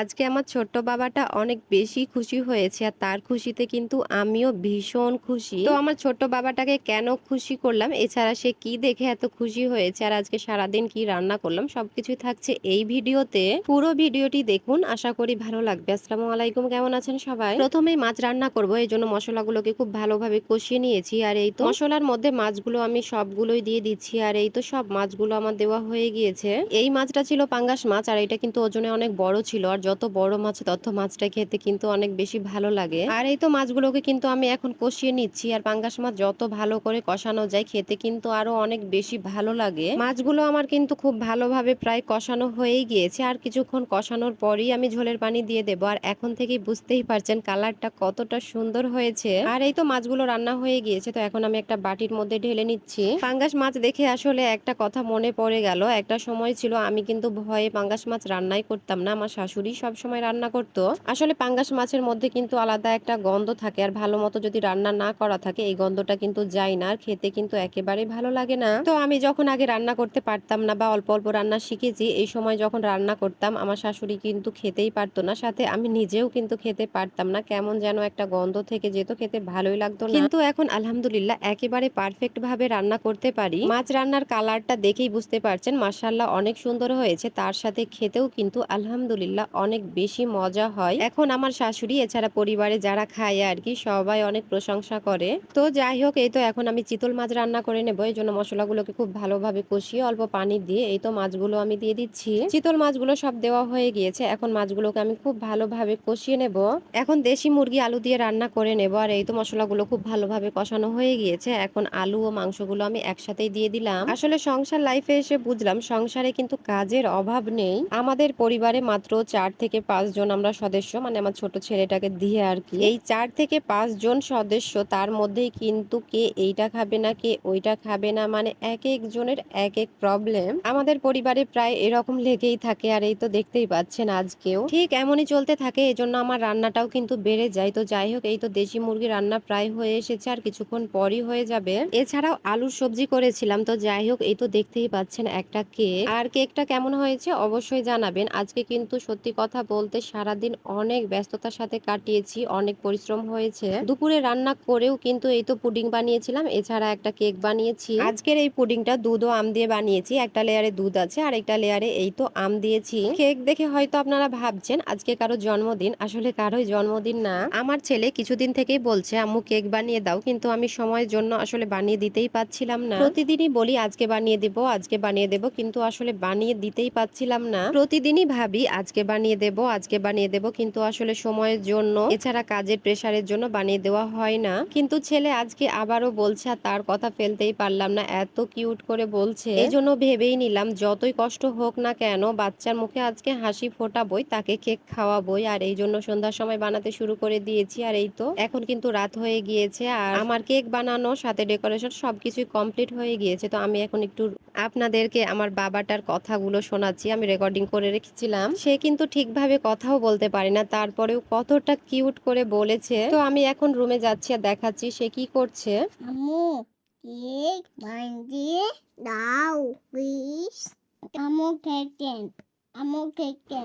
আজকে আমার ছোট্ট বাবাটা অনেক বেশি খুশি হয়েছে আর তার খুশিতে কিন্তু আমিও ভীষণ খুশি। তো আমার ছোট্ট বাবাটাকে কেন খুশি করলাম? এছাড়া সে কি দেখে এত খুশি হয়েছে? আর আজকে সারাদিন কি রান্না করলাম? সবকিছুই থাকছে এই ভিডিওতে। পুরো ভিডিওটি দেখুন। আশা করি ভালো লাগবে। আসসালামু আলাইকুম। কেমন আছেন সবাই? প্রথমেই মাছ রান্না করব। এই জন্য মশলাগুলোকে খুব ভালোভাবে কষিয়ে নিয়েছি। আর এই তো মশলার মধ্যে মাছগুলো আমি সবগুলোই দিয়ে দিচ্ছি। আর এই তো সব মাছগুলো আমার দেওয়া হয়ে গিয়েছে। এই মাছটা ছিল পাঙ্গাস মাছ। আর এটা কিন্তু ওজনে অনেক বড় ছিল। আর যত বড় মাছ তত মাছটা খেতে কিন্তু অনেক বেশি ভালো লাগে। আর এই তো মাছগুলোকে কিন্তু আমি এখন কষিয়ে নিচ্ছি আর পাঙ্গাস মাছ যত ভালো করে কষানো যায় খেতে কিন্তু আরও অনেক বেশি ভালো লাগে। মাছগুলো আমার কিন্তু খুব ভালোভাবে প্রায় কষানো হয়েই গিয়েছে আর কিছুক্ষণ কষানোর পরই আমি ঝোলের পানি দিয়ে দেবো। আর এখন থেকেই বুঝতেই পারছেন কালারটা কতটা সুন্দর হয়েছে। আর এই তো মাছগুলো রান্না হয়ে গিয়েছে তো এখন আমি একটা বাটির মধ্যে ঢেলে নিচ্ছি। পাঙ্গাস মাছ দেখে আসলে একটা কথা মনে পড়ে গেল। একটা সময় ছিল আমি কিন্তু ভয়ে পাঙ্গাস মাছ রান্নাই করতাম না। আমার শাশুড়ি সব সময় রান্না করতো। আসলে পাঙ্গাস মাছের মধ্যে কিন্তু আলাদা একটা গন্ধ থাকে আর ভালো মতো যদি রান্না না করা থাকে, এই গন্ধটা কিন্তু যায় না আর খেতে কিন্তু একেবারেই ভালো লাগে না। তো আমি যখন আগে রান্না করতে পারতাম না বা অল্প অল্প রান্না শিখেছি, এই সময় যখন রান্না করতাম, আমার শাশুড়ি কিন্তু খেতেই পারতো না। সাথে আমি নিজেও কিন্তু খেতে পারতাম না, কেমন যেন একটা গন্ধ থেকে যেত, খেতে ভালোই লাগতো না। কিন্তু এখন আলহামদুলিল্লাহ একেবারে পারফেক্ট ভাবে রান্না করতে পারি। মাছ রান্নার কালারটা দেখেই বুঝতে পারছেন মাসাল্লাহ অনেক সুন্দর হয়েছে, তার সাথে খেতেও কিন্তু আলহামদুলিল্লাহ অনেক বেশি মজা হয়। এখন আমার শাশুড়ি, এছাড়া পরিবারে যারা খায় আর কি সবাই অনেক প্রশংসা করে। তো যাই হোক, এই তো এখন আমি চিতল মাছ রান্না করে নেব। এই জন্য মশলাগুলোকে খুব ভালোভাবে কষিয়ে অল্প পানি দিয়ে এই তো মাছগুলো আমি দিয়ে দিচ্ছি। চিতল মাছগুলো সব দেওয়া হয়ে গিয়েছে। এখন মাছগুলোকে আমি খুব ভালোভাবে কষিয়ে নেব। এখন দেশি মুরগি আলু দিয়ে রান্না করে নেব। আর এই তো মশলাগুলো খুব ভালোভাবে কষানো হয়ে গিয়েছে। এখন আলু ও মাংসগুলো আমি একসাথেই দিয়ে দিলাম। আসলে সংসার লাইফে এসে বুঝলাম, সংসারে কিন্তু কাজের অভাব নেই। আমাদের পরিবারে মাত্র চার থেকে পাঁচ জন আমরা সদস্য মানে আমার ছোট ছেলেটাকে দিয়ে আর কি। এই চার থেকে পাঁচ জন সদস্য, তার মধ্যেই কিন্তু কে এইটা খাবে না, কে ওইটা খাবে না মানে এক এক জনের এক এক প্রবলেম আমাদের পরিবারে প্রায় এরকম লেগেই থাকে আর এই তো দেখতেই পাচ্ছেন আজকেও। ঠিক এমনই চলতে থাকে, এজন্য আমার রান্নাটাও কিন্তু বেড়ে যায়। তো যাই হোক, এই তো দেশি মুরগি রান্না প্রায় হয়ে এসেছে আর কিছুক্ষণ পরই হয়ে যাবে। এছাড়াও আলুর সবজি করেছিলাম, তো যাই হোক, এই তো দেখতেই পাচ্ছেন একটা কেক। আর কেকটা কেমন হয়েছে অবশ্যই জানাবেন। আজকে কিন্তু সত্যি কথা বলতে সারাদিন অনেক ব্যস্ততার সাথে কাটিয়েছি, অনেক পরিশ্রম হয়েছে। দুপুরে রান্না করেও কিন্তু এই তো পুডিং বানিয়েছিলাম, এছাড়া একটা কেক বানিয়েছি। আজকের এই পুডিংটা দুধ ও আম দিয়ে বানিয়েছি, একটা লেয়ারে দুধ আছে আর একটা লেয়ারে এই তো আম দিয়েছি। কেক দেখে হয়তো আপনারা ভাবছেন, আজকে কারও জন্মদিন? আসলে কারোই জন্মদিন না। আমার ছেলে কিছুদিন থেকেই বলছে, আম্মু, কেক বানিয়ে দাও। কিন্তু আমি সময়ের জন্য আসলে বানিয়ে দিতেই পাচ্ছিলাম না। প্রতিদিনই বলি, আজকে বানিয়ে দেব, আজকে বানিয়ে দেব। কিন্তু আসলে বানিয়ে দিতেই পাচ্ছিলাম না। প্রতিদিনই ভাবি, আজকে বানিয়ে দেব, আজকে বানিয়ে দেব। কিন্তু আসলে সময়ের জন্য, এছাড়া কাজের প্রেসারের জন্য বানিয়ে দেওয়া হয় না। কিন্তু ছেলে আজকে আবারও বলছে, আর তার কথা ফেলতেই পারলাম না। এত কিউট করে বলছে। এই জন্য ভেবেই নিলাম, যতই কষ্ট হোক না কেন, বাচ্চার মুখে আজকে হাসি ফোটাবই, তাকে কেক খাওয়াবই। আর এই জন্য সন্ধ্যার সময় বানাতে শুরু করে দিয়েছি, আর এই তো। এখন কিন্তু রাত হয়ে গিয়েছে, আর আমার কেক বানানো, সাথে ডেকোরেশন সবকিছুই কমপ্লিট হয়ে গিয়েছে। তো আমি এখন একটু আপনাদেরকে আমার বাবাটার কথাগুলো শোনাচ্ছি, আমি রেকর্ডিং করে রেখেছিলাম। সে কিন্তু ঠিকভাবে কথাও বলতে পারে না, তারপরেও কতটা কিউট করে বলেছে। তো আমি এখন রুমে যাচ্ছি আর দেখাচ্ছি সে কি করছে। আম্মু কেক বানিয়ে দাও প্লিজ আম্মু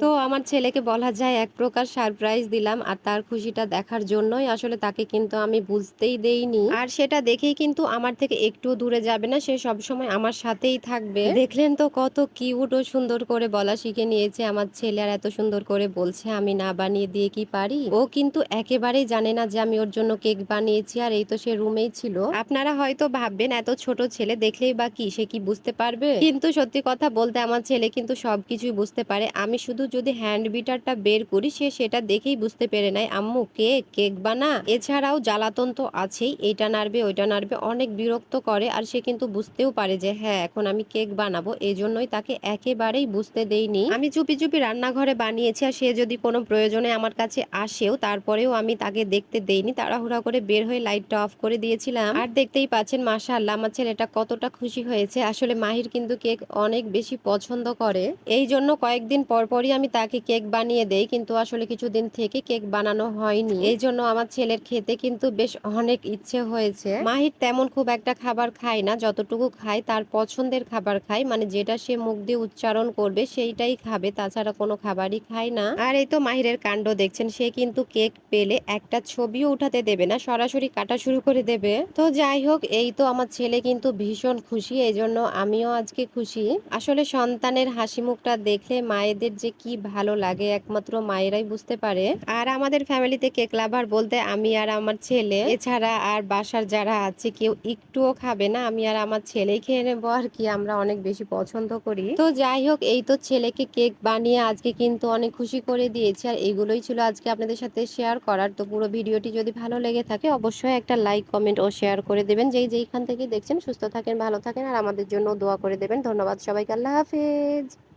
তো আমার ছেলেকে বলা যায় এক প্রকার সারপ্রাইজ দিলাম আর তার খুশিটা দেখার জন্যই আসলে তাকে কিন্তু আমি বুঝতেই দেইনি। আর সেটা দেখেই কিন্তু আমার থেকে একটু দূরে যাবে না, সে সব সময় আমার সাথেই থাকবে। দেখলেন তো কত কিউট ও সুন্দর করে বলা শিখে নিয়েছে আমার ছেলে আর এত সুন্দর করে বলছে, আমি না বানিয়ে দিয়ে কি পারি? ও কিন্তু একেবারেই জানে না যে আমি ওর জন্য কেক বানিয়েছি আর এই তো সে রুমেই ছিল। আপনারা হয়তো ভাববেন, এত ছোট ছেলে দেখলেই বা কি, সে কি বুঝতে পারবে? কিন্তু সত্যি কথা বলতে আমার ছেলে কিন্তু সবকিছুই বুঝতে পারে। আমি শুধু যদি হ্যান্ড বিটারটা বের করি, সে সেটা দেখেই বুঝতে পেরে নেয়, আম্মু কেক কেক বানা? এছাড়াও জ্বালাতন তো আছেই, এইটা নাড়বে, ওইটা নাড়বে, অনেক বিরক্ত করে আর সে কিন্তু বুঝতেও পারে যে হ্যাঁ এখন আমি কেক বানাবো। এই জন্যই তাকে একেবারেই বুঝতে দেইনি। আমি চুপি চুপি রান্নাঘরে বানিয়েছি আর সে যদি কোনো প্রয়োজনে আমার কাছে আসেও, তারপরেও আমি তাকে দেখতে দেইনি, তাড়াহুড়া করে বের হয়ে লাইটটা অফ করে দিয়েছিলাম। আর দেখতেই পাচ্ছেন, মাশাআল্লাহ, আমার ছেলেটা কতটা খুশি হয়েছে। আসলে মাহির কিন্তু কেক অনেক বেশি পছন্দ করে। এই জন্য কয়েকদিন পর পরই আমি তাকে কেক বানিয়ে দেই, কিন্তু আসলে কিছুদিন থেকে কেক বানানো হয়নি। এই জন্য আমার ছেলের খেতে কিন্তু বেশ অনেক ইচ্ছে হয়েছে। মাহির তেমন খুব একটা খাবার খায় না, যতটুকু খায় তার পছন্দের খাবার খায় মানে যেটা সে মুখ দিয়ে উচ্চারণ করবে সেইটাই খাবে, তাছাড়া কোনো খাবারই খায় না। আর এই তো মাহিরের কাণ্ড দেখছেন, সে কিন্তু কেক পেলে একটা ছবিও উঠাতে দেবে না, সরাসরি কাটা শুরু করে দেবে। তো যাই হোক, এই তো আমার ছেলে কিন্তু ভীষণ খুশি, এই জন্য আমিও আজকে খুশি। আসলে সন্তানের হাসি মুখটা দেখলে মায়েদের যে কি ভালো লাগে একমাত্র মায়েরাই বুঝতে পারে। আর আমাদের ফ্যামিলিতে কেক লাভার বলতে আমি আর আমার ছেলে। এছাড়া আর বাসার যারা আছে, কেউ একটুও খাবে না। আমি আর আমার ছেলেই খেয়ে নেব আর কি, আমরা অনেক বেশি পছন্দ করি। তো যাই হোক, এই তো ছেলেকে কেক বানিয়ে আজকে কিন্তু অনেক খুশি করে দিয়েছি। আর এগুলোই ছিল আজকে আপনাদের সাথে শেয়ার করার। তো পুরো ভিডিওটি যদি ভালো লেগে থাকে, অবশ্যই একটা লাইক, কমেন্ট ও শেয়ার করে দেবেন। যেই যেইখান থেকে দেখছেন, সুস্থ থাকেন, ভালো থাকেন। আর আমাদের জন্য দোয়া করে দেবেন। ধন্যবাদ সবাইকে, আল্লাহ হাফেজ।